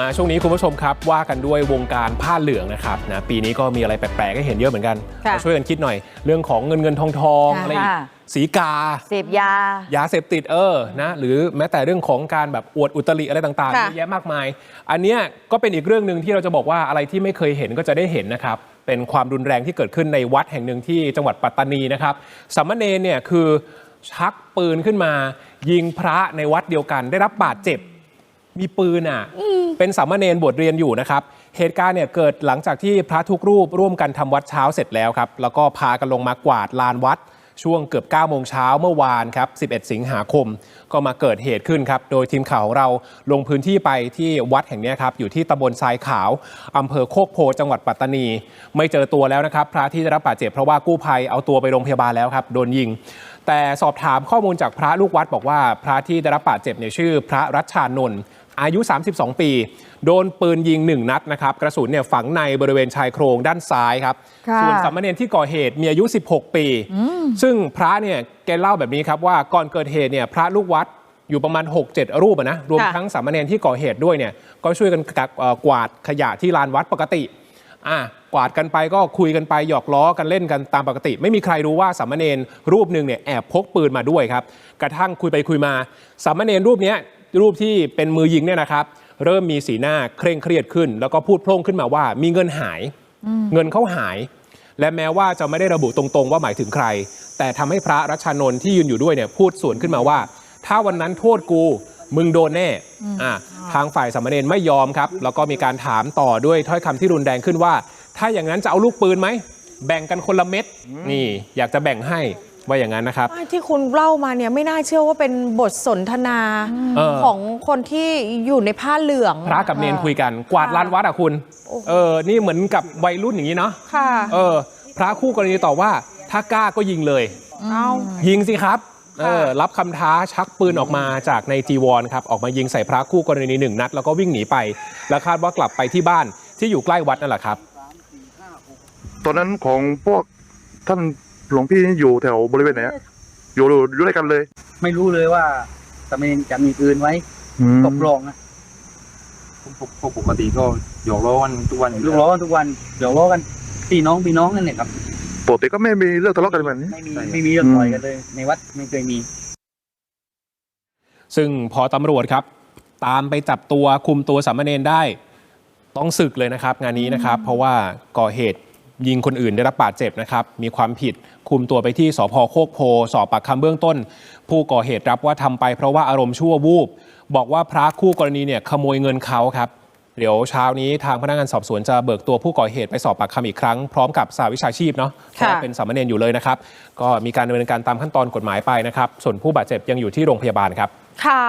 มาช่วงนี้คุณผู้ชมครับ ว่ากันด้วยวงการผ้าเหลืองนะครับนะปีนี้ก็มีอะไรแปลกๆให้เห็นเยอะเหมือนกันค่ะมาช่วยกันคิดหน่อย เรื่องของเงินเงินทองทองค่ะอะไรอีกค่ะสีกา เสพยา ยาเสพติดเออนะหรือแม้แต่เรื่องของการแบบอวดอุตริอะไรต่างๆเยค่ะอะแยะมากมาย อันเนี้ยก็เป็นอีกเรื่องหนึ่งที่เราจะบอกว่าอะไรที่ไม่เคยเห็นก็จะได้เห็นนะครับเป็นความรุนแรงที่เกิดขึ้นในวัดแห่งหนึ่งที่จังหวัดปัตตานีนะครับสามเณรเนี่ยคือชักปืนขึ้นมา ยิงพระในวัดเดียวกันได้รับบาดเจ็บ มีปืนอะ เป็นสามเณรบวชเรียนอยู่นะครับ เหตุการณ์เนี่ยเกิดหลังจากที่พระทุกรูปร่วมกันทำวัดเช้าเสร็จแล้วครับ แล้วก็พากันลงมากวาดลานวัด ช่วงเกือบ9โมงเช้าเมื่อวานครับ 11 สิงหาคม ก็มาเกิดเหตุขึ้นครับ โดยทีมข่าวของเราลงพื้นที่ไปที่วัดแห่งเนี้ยครับ อยู่ที่ตำบลทรายขาวอำเภอโคกโพจังหวัดปัตตานี ไม่เจอตัวแล้วนะครับ พระที่ได้รับบาดเจ็บเพราะว่ากู้ภัยเอาตัวไปโรงพยาบาลแล้วครับ โดนยิง แต่สอบถามข้อมูลจากพระลูกวัดบอกว่าพระที่ได้รับบาดเจ็บเนี่ยชื่อ พระรัชชานนท์อายุ 32 ปี โดนปืนยิง1นัดนะครับ กระสุนเนี่ยฝังในบริเวณชายโครงด้านซ้ายครับค่ะส่วนสามเณรที่ก่อเหตุมีอายุ 16 ปี ซึ่งพระเนี่ยแกเล่าแบบนี้ครับว่าก่อนเกิดเหตุเนี่ยพระลูกวัดอยู่ประมาณ 6-7 รูปอะนะรวมค่ะทั้งสามเณรที่ก่อเหตุด้วยเนี่ยก็ช่วยกันกักเอ่อกวาดขยะที่ลานวัดปกติ อะกวาดกันไปก็คุยกันไปหยอกล้อกันเล่นกันตามปกติ ไม่มีใครรู้ว่าสามเณรรูปหนึ่งเนี่ยแอบพกปืนมาด้วยครับ กระทั่งคุยไปคุยมาสามเณรรูปเนี้ยรูปที่เป็นมือยิงเนี่ยนะครับ เริ่มมีสีหน้าเคร่งเครียดขึ้น แล้วก็พูดโพล่งขึ้นมาว่า มีเงินหายเงินเขาหาย และแม้ว่าจะไม่ได้ระบุตรงๆ ว่าหมายถึงใคร แต่ทำให้พระรัชชานนท์ที่ยืนอยู่ด้วยเนี่ยพูดสวนขึ้นมาว่า ถ้าวันนั้นโทษกูมึงโดนแน่อะ ทางฝ่ายสามเณรไม่ยอมครับ แล้วก็มีการถามต่อด้วยถ้อยคำที่รุนแรงขึ้นว่า ถ้าอย่างนั้นจะเอาลูกปืนไหม แบ่งกันคนละเม็ดนี่ อยากจะแบ่งให้ว่าอย่างนั้นนะครับไม่ที่คุณเล่ามาเนี่ยไม่น่าเชื่อว่าเป็นบทสนทนาเออของคนที่อยู่ในผ้าเหลือง พระกับเนนคุยกันกวาดลานวัดอะคุณ เออ นี่เหมือนกับวัยรุ่นอย่างนี้เนาะค่ะเออ พระคู่กรณีตอบว่าถ้ากล้าก็ยิงเลย เอายิงสิครับ เออค่ะรับคำท้าชักปืนออกมาจากในจีวรครับออกมายิงใส่พระคู่กรณีหนึ่งนัด แล้วก็วิ่งหนีไป และคาดว่ากลับไปที่บ้านที่อยู่ใกล้วัดนั่นแหละครับ ตอนนั้นของพวกท่านหลวงพี่นี่อยู่แถวบริเวณไหนฮะอยู่อยู่อยู่ด้วยกันเลย ไม่รู้เลยว่าตะเมนจะมีปืนไว้อืมตบรองนะพวกพวกปกติก็หยอกล้อกันทุกวันอยู่ลูกแล้วล้อกันทุกวันเดี๋ยวล้อกันพี่น้องพี่น้องนั่นแหละครับ ปกติก็ไม่มีเรื่องทะเลาะกันแบบนี้ ไม่มีไม่มีเรื่องต่อยกันเลย ในวัดไม่เคยมี ซึ่งพอตำรวจครับ ตามไปจับตัวคุมตัวสามเณรได้ ต้องศึกเลยนะครับ งานนี้นะครับ เพราะว่าก่อเหตุยิงคนอื่นได้รับบาดเจ็บนะครับ มีความผิดคุมตัวไปที่สพโคกโพ สอบปากคำเบื้องต้น ผู้ก่อเหตุรับว่าทำไปเพราะว่าอารมณ์ชั่ววูบ บอกว่าพระคู่กรณีเนี่ยขโมยเงินเขาครับ เดี๋ยวเช้านี้ทางพนักงานสอบสวนจะเบิกตัวผู้ก่อเหตุไปสอบปากคำอีกครั้ง พร้อมกับสาวิชาชีพเนาะเพราะว่าเป็นสามเณรอยู่เลยนะครับ ก็มีการดำเนินการตามขั้นตอนกฎหมายไปนะครับ ส่วนผู้บาดเจ็บยังอยู่ที่โรงพยาบาลครับ ค่ะ